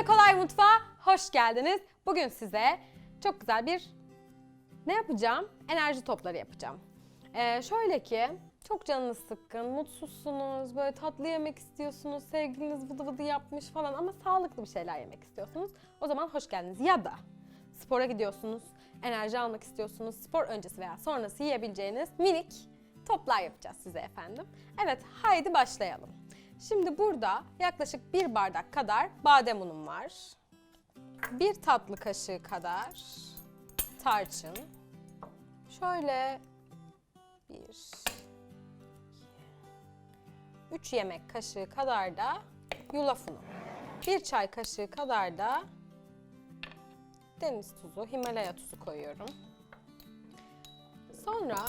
ve Kolay Mutfağa hoş geldiniz. Bugün size çok güzel bir ne yapacağım? Enerji topları yapacağım. Ee, şöyle ki çok canınız sıkkın, mutsuzsunuz, böyle tatlı yemek istiyorsunuz, sevgiliniz vıdı vıdı yapmış falan ama sağlıklı bir şeyler yemek istiyorsunuz. O zaman hoş geldiniz. Ya da spora gidiyorsunuz, enerji almak istiyorsunuz, spor öncesi veya sonrası yiyebileceğiniz minik toplar yapacağız size efendim. Evet, haydi başlayalım. Şimdi burada yaklaşık bir bardak kadar badem unum var. Bir tatlı kaşığı kadar tarçın. Şöyle bir, üç yemek kaşığı kadar da yulaf unu. Bir çay kaşığı kadar da deniz tuzu, Himalaya tuzu koyuyorum. Sonra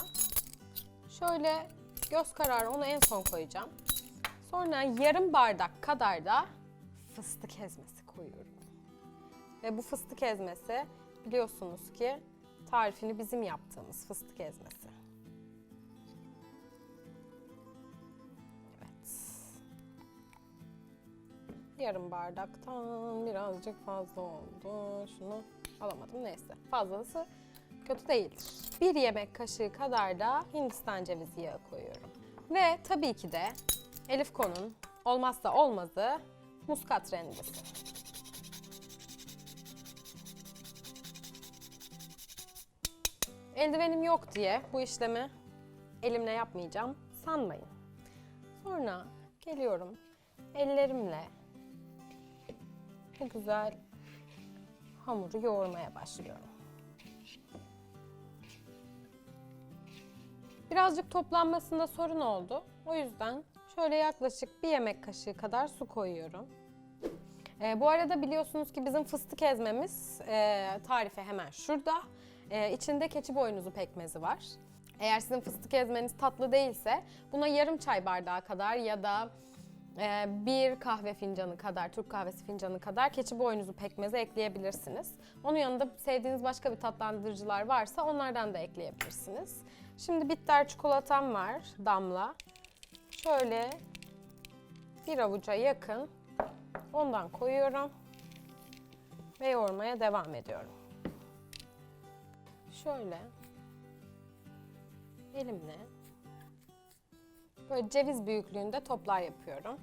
şöyle göz kararı onu en son koyacağım. Sonra yarım bardak kadar da fıstık ezmesi koyuyorum. Ve bu fıstık ezmesi biliyorsunuz ki tarifini bizim yaptığımız fıstık ezmesi. Evet. Yarım bardaktan birazcık fazla oldu. Şunu alamadım neyse. Fazlası kötü değildir. Bir yemek kaşığı kadar da Hindistan cevizi yağı koyuyorum. Ve tabii ki de Elif Kon'un olmazsa olmazı muskat rendesi. Eldivenim yok diye bu işlemi elimle yapmayacağım sanmayın. Sonra geliyorum ellerimle bu güzel hamuru yoğurmaya başlıyorum. Birazcık toplanmasında sorun oldu. O yüzden şöyle yaklaşık bir yemek kaşığı kadar su koyuyorum. Ee, bu arada biliyorsunuz ki bizim fıstık ezmemiz e, tarife hemen şurada. E, içinde keçi boynuzu pekmezi var. Eğer sizin fıstık ezmeniz tatlı değilse buna yarım çay bardağı kadar ya da e, bir kahve fincanı kadar, Türk kahvesi fincanı kadar keçi boynuzu pekmezi ekleyebilirsiniz. Onun yanında sevdiğiniz başka bir tatlandırıcılar varsa onlardan da ekleyebilirsiniz. Şimdi bitter çikolatam var, damla. Şöyle bir avuca yakın ondan koyuyorum ve yoğurmaya devam ediyorum. Şöyle elimle böyle ceviz büyüklüğünde toplar yapıyorum.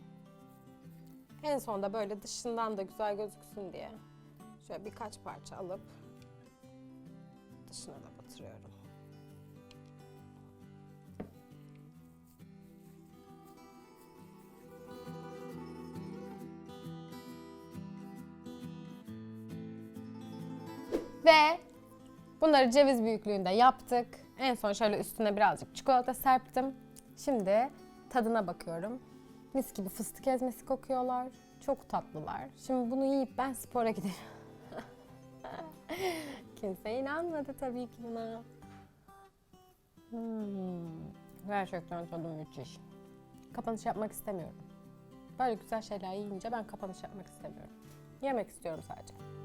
En sonda böyle dışından da güzel gözüksün diye şöyle birkaç parça alıp dışına da batırıyorum. Ve bunları ceviz büyüklüğünde yaptık. En son şöyle üstüne birazcık çikolata serptim. Şimdi tadına bakıyorum. Mis gibi fıstık ezmesi kokuyorlar. Çok tatlılar. Şimdi bunu yiyip ben spora giderim. Kimse inanmadı tabii ki buna. Hmm, gerçekten tadı müthiş. Kapanış yapmak istemiyorum. Böyle güzel şeyler yiyince ben kapanış yapmak istemiyorum. Yemek istiyorum sadece.